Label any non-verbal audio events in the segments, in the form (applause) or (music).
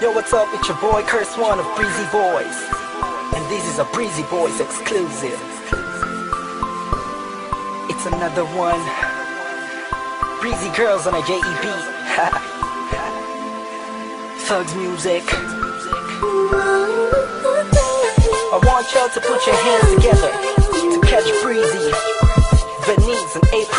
Yo, what's up? It's your boy Curse One of Breezy Boys. And this is a Breezy Boys exclusive. It's another one. Breezy Girls on a JEB. (laughs) Thugs music. I want y'all to put your hands together to catch Breezy, Venice, and April.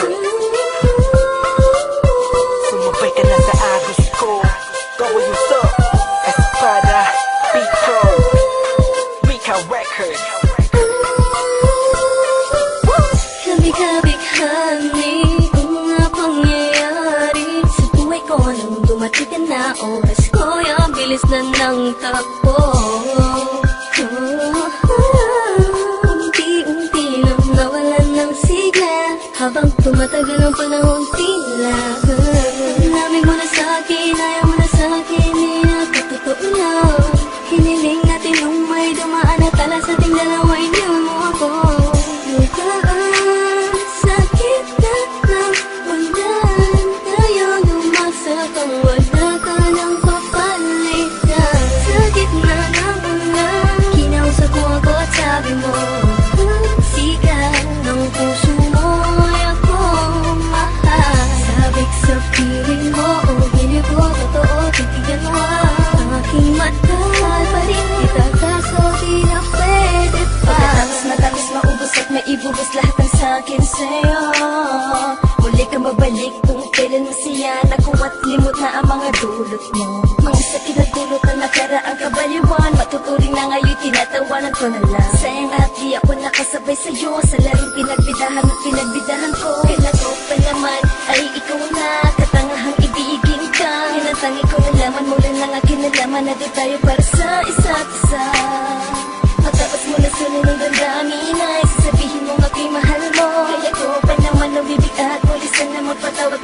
Takbo Unti-unti nang nawalan ng sigla. Habang tumatagal ang panahon tila Namin mo na sa'kin, ayaw na sa'kin Di nakatotoo lang. Hiniling natin nung may dumaan at tala sa ating dalawa Iniwan mo ako. Lukaan, sakit na ng Ngayon umasak ang wala maibubos lahat ng sakin sa'yo. Muli ka mabalik kung kailan masaya Naku at limot na ang mga dulot mo. Mga sakit na dulot na nakaraang kabaliwan Matuturing na ngayon tinatawanan ko na lang. Sayang at di ako nakasabay sa'yo Sa laring pinagbidahan at pinagbidahan ko. Kailan ko pa naman ay ikaw na Katangahang ibigin ka. Yan ang tangi ko nalaman mula ng akin nalaman Na di tayo para sa isa't isa mo na sunod ng damdamin. Ay sasabihin mo nga kay mahal mo. Kaya ko pa naman umibig at muli sana magpatawag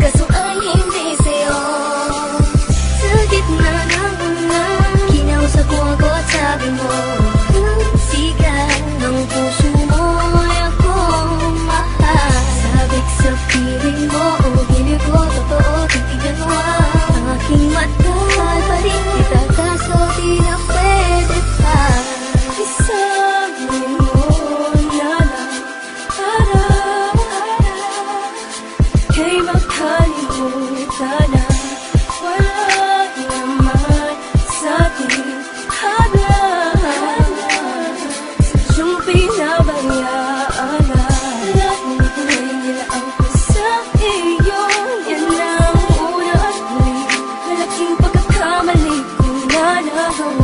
Yan ang